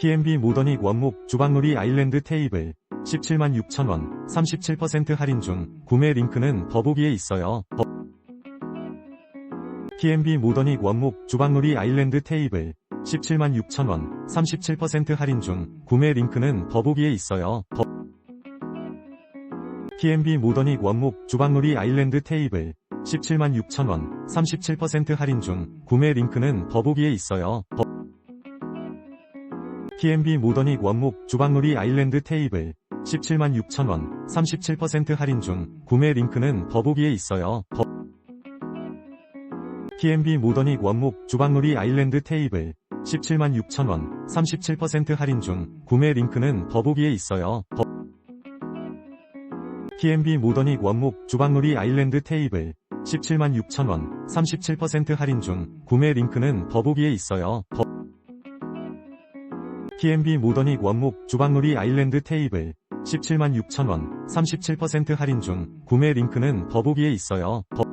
TMB 모더닉 원목 주방놀이 아일랜드 테이블 17만 6천원 37% 할인 중 구매 링크는 더보기에 있어요. 더- TMB 모더닉 원목 주방놀이 아일랜드 테이블 17만 6천원 37% 할인 중 구매 링크는 더보기에 있어요. 더- TMB 모더닉 원목 주방놀이 아일랜드 테이블 17만 6천원 37% 할인 중 구매 링크는 더보기에 있어요. 더- TMB 모더닉 원목 주방놀이 아일랜드 테이블 17만 6천원 37% 할인 중 구매 링크는 더보기에 있어요. 더- TMB 모더닉 원목 주방놀이 아일랜드 테이블 17만 6천원 37% 할인 중 구매 링크는 더보기에 있어요. 더- TMB 모더닉 원목 주방놀이 아일랜드 테이블 17만 6천원 37% 할인 중 구매 링크는 더보기에 있어요. 더- TMB 모더닉 원목 주방놀이 아일랜드 테이블 17만 6천원 37% 할인 중 구매 링크는 더보기에 있어요. 더-